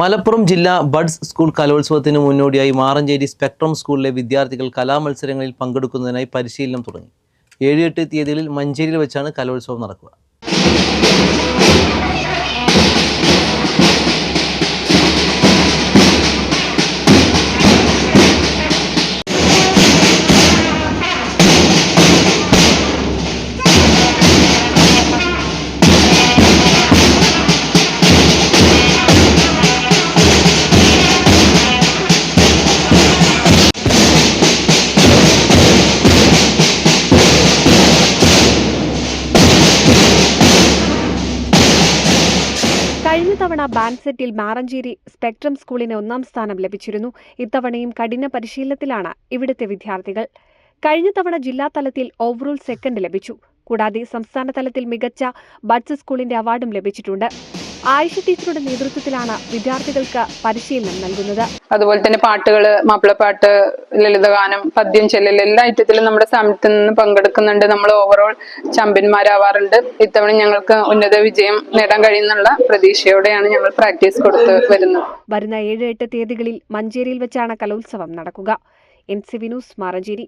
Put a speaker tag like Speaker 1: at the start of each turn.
Speaker 1: മലപ്പുറം ജില്ലാ buds school കലോത്സവത്തിന് മുന്നോടിയായി മാറഞ്ചേരി സ്പെക്ട്രം സ്കൂളിലെ വിദ്യാർത്ഥികൾ കലാമത്സരങ്ങളിൽ പങ്കെടുക്കുന്നതിനായി പരിശീലനം തുടങ്ങി. ഏഴ് എട്ട് തീയതികളിൽ മഞ്ചേരിയിൽ വെച്ചാണ് കലോത്സവം നടക്കുക.
Speaker 2: കഴിഞ്ഞ തവണ ബാൻസെറ്റിൽ മാറഞ്ചേരി സ്പെക്ട്രം സ്കൂളിന് ഒന്നാം സ്ഥാനം ലഭിച്ചിരുന്നു. ഇത്തവണയും കഠിന പരിശീലനത്തിലാണ് ഇവിടുത്തെ വിദ്യാർത്ഥികൾ. കഴിഞ്ഞ തവണ ജില്ലാ തലത്തിൽ ഓവറോൾ സെക്കൻഡ് ലഭിച്ചു. കൂടാതെ സംസ്ഥാന തലത്തിൽ മികച്ച ബഡ്സ് സ്കൂളിന്റെ അവാർഡും ലഭിച്ചിട്ടുണ്ട്. ആയിഷ ടീച്ചറുടെ നേതൃത്വത്തിലാണ് വിദ്യാർത്ഥികൾക്ക് പരിശീലനം നൽകുന്നത്.
Speaker 3: അതുപോലെ തന്നെ പാട്ടുകൾ മാപ്പിളപ്പാട്ട് ലളിതഗാനം പദ്യം ചെല്ലൽ എല്ലാ ഐറ്റത്തിലും നമ്മുടെ സമയത്ത് നിന്ന് പങ്കെടുക്കുന്നുണ്ട്. നമ്മൾ ഓവറോൾ ചാമ്പ്യന്മാരാവാറുണ്ട്. ഇത്തവണ ഞങ്ങൾക്ക് ഉന്നത വിജയം നേടാൻ കഴിയുന്നുള്ള പ്രതീക്ഷയോടെയാണ് ഞങ്ങൾ പ്രാക്ടീസ് കൊടുത്ത് വരുന്നത്.
Speaker 2: വരുന്ന ഏഴ് എട്ട് തീയതികളിൽ മഞ്ചേരിയിൽ വെച്ചാണ് കലോത്സവം നടക്കുക. N C Vinoos Maranchery.